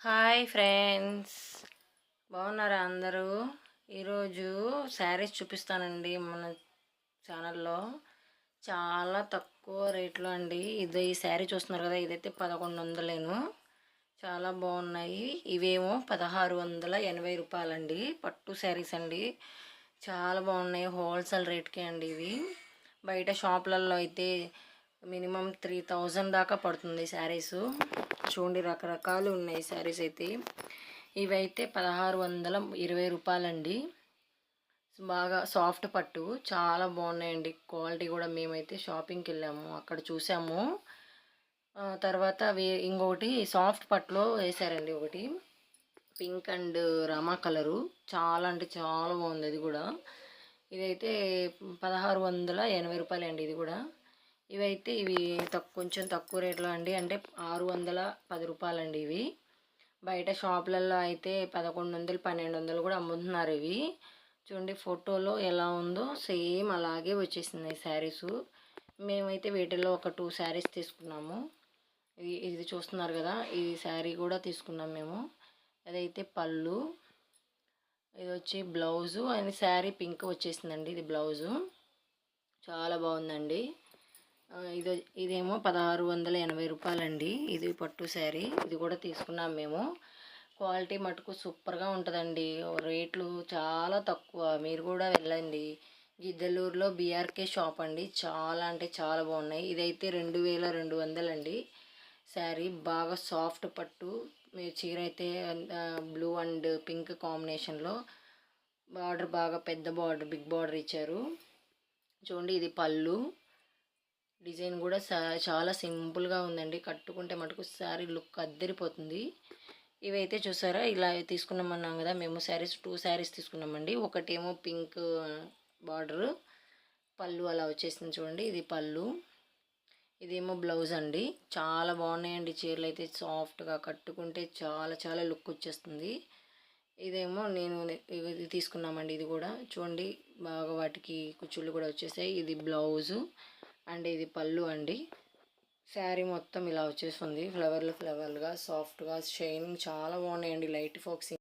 Hi friends. బాగున్నారా అందరూ? ఈరోజు శారీస్ చూపిస్తానండి మన ఛానల్లో. చాలా తక్కువ రేట్లో అండి. ఇది ఈ శారీ చూస్తున్నారు కదా ఇదైతే పదకొండు వందలేను. చాలా బాగున్నాయి. ఇవేమో పదహారు వందల ఎనభై రూపాయలండి. పట్టు శారీస్ అండి. చాలా బాగున్నాయి. హోల్సేల్ రేట్కే అండి ఇవి. బయట షాపులలో అయితే మినిమం త్రీ థౌజండ్ దాకా పడుతుంది శారీస్. చూడండి రకరకాలు ఉన్నాయి శారీస్ అయితే. ఇవైతే పదహారు వందల ఇరవై రూపాయలండి. బాగా సాఫ్ట్ పట్టు చాలా బాగున్నాయండి. క్వాలిటీ కూడా మేమైతే షాపింగ్కి వెళ్ళాము అక్కడ చూసాము. తర్వాత వే ఇంకొకటి సాఫ్ట్ పట్టులో వేసారండి ఒకటి. పింక్ అండ్ రమా కలరు. చాలా అంటే చాలా బాగుంది అది కూడా. ఇదైతే పదహారు వందల ఎనభై రూపాయలండి ఇది కూడా. ఇవైతే ఇవి తక్కువ కొంచెం తక్కువ రేట్లో అండి. అంటే ఆరు వందల పది రూపాయలండి ఇవి. బయట షాపులలో అయితే పదకొండు వందలు పన్నెండు వందలు కూడా అమ్ముతున్నారు ఇవి. చూడండి ఫోటోలో ఎలా ఉందో సేమ్ అలాగే వచ్చేసింది శారీస్. మేమైతే వీటిలో ఒక టూ శారీస్ తీసుకున్నాము. ఇది ఇది చూస్తున్నారు కదా ఈ శారీ కూడా తీసుకున్నాం మేము. అదైతే పళ్ళు ఇది వచ్చి బ్లౌజు అండ్ శారీ పింక్ వచ్చేసిందండి ఇది బ్లౌజు. చాలా బాగుందండి. ఇది ఇదేమో పదహారు వందల ఎనభై రూపాయలండి. ఇది పట్టు శారీ. ఇది కూడా తీసుకున్నాం మేము. క్వాలిటీ మటుకు సూపర్గా ఉంటుందండి. రేట్లు చాలా తక్కువ. మీరు కూడా వెళ్ళండి. గిద్దలూరులో బీఆర్కే షాప్ అండి. చాలా అంటే చాలా బాగున్నాయి. ఇదైతే రెండు వేల రెండు వందలండి. శారీ బాగా సాఫ్ట్ పట్టు. మీ చీర అయితే బ్లూ అండ్ పింక్ కాంబినేషన్లో బార్డర్ బాగా పెద్ద బార్డర్ బిగ్ బార్డర్ ఇచ్చారు. చూడండి ఇది పళ్ళు. డిజైన్ కూడా చాలా సింపుల్గా ఉందండి. కట్టుకుంటే మటుకు శారీ లుక్ అద్దరిపోతుంది. ఇవైతే చూసారా ఇలా తీసుకున్నామన్నాం కదా మేము శారీస్ టూ శారీస్ తీసుకున్నామండి. ఒకటేమో పింక్ బార్డర్. పళ్ళు అలా వచ్చేసింది చూడండి ఇది పళ్ళు. ఇదేమో బ్లౌజ్ అండి. చాలా బాగున్నాయండి చీరలు అయితే సాఫ్ట్గా కట్టుకుంటే చాలా చాలా లుక్ వచ్చేస్తుంది. ఇదేమో నేను ఇది తీసుకున్నామండి ఇది కూడా. చూడండి బాగా వాటికి కుచ్చుళ్ళు కూడా వచ్చేసాయి. ఇది బ్లౌజు. అండ్ ఇది పళ్ళు అండి. శారీ మొత్తం ఇలా వచ్చేస్తుంది ఫ్లవర్లు ఫ్లవర్లుగా సాఫ్ట్గా షైనింగ్ చాలా బాగున్నాయండి. Light focusing